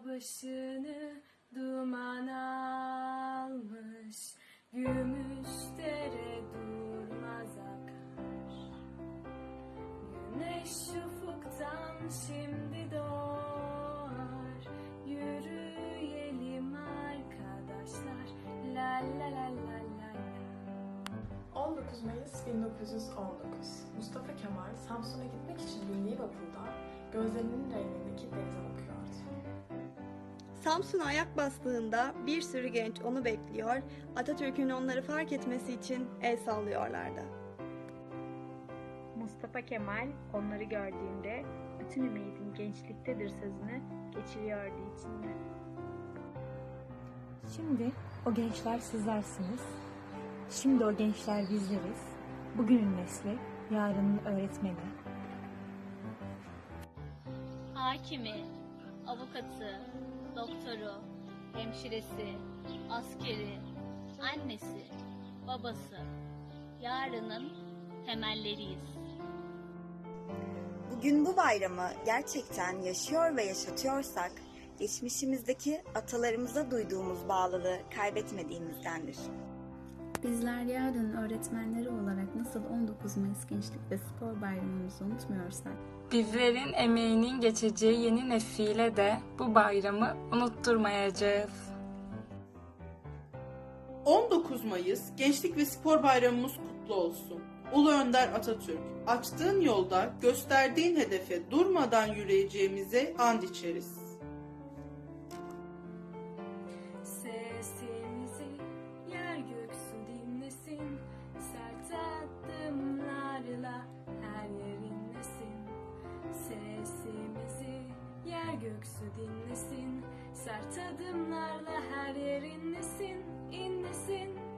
başını duman almış. Gümüş dere durmaz akar. Güneş ufuktan şimdi doğar. Yürüyelim arkadaşlar. La la la la la la. 19 Mayıs 1919. Mustafa Kemal Samsun'a gitmek için bindiği vapurda gözlerinin rengindeki denize bakıyordu. Samsun'a ayak bastığında bir sürü genç onu bekliyor, Atatürk'ün onları fark etmesi için el sallıyorlardı. Mustafa Kemal onları gördüğünde bütün ümidin gençliktedir sözünü geçiriyordu içinde. Şimdi o gençler sizlersiniz. Şimdi o gençler bizleriz. Bugünün nesli, yarının öğretmeni. hakimi, avukatı, doktoru, hemşiresi, askeri, annesi, babası, yarının temelleriyiz. Bugün bu bayramı gerçekten yaşıyor ve yaşatıyorsak, geçmişimizdeki atalarımıza duyduğumuz bağlılığı kaybetmediğimizdendir. Bizler yarın öğretmenleri olarak nasıl 19 Mayıs Gençlik ve Spor Bayramımızı unutmuyorsak, Bizlerin emeğinin geçeceği yeni nesile de bu bayramı unutturmayacağız. 19 Mayıs Gençlik ve Spor Bayramımız kutlu olsun. Ulu Önder Atatürk, açtığın yolda gösterdiğin hedefe durmadan yürüyeceğimize and içeriz. göksü dinlesin. Sert adımlarla her yer inlesin, inlesin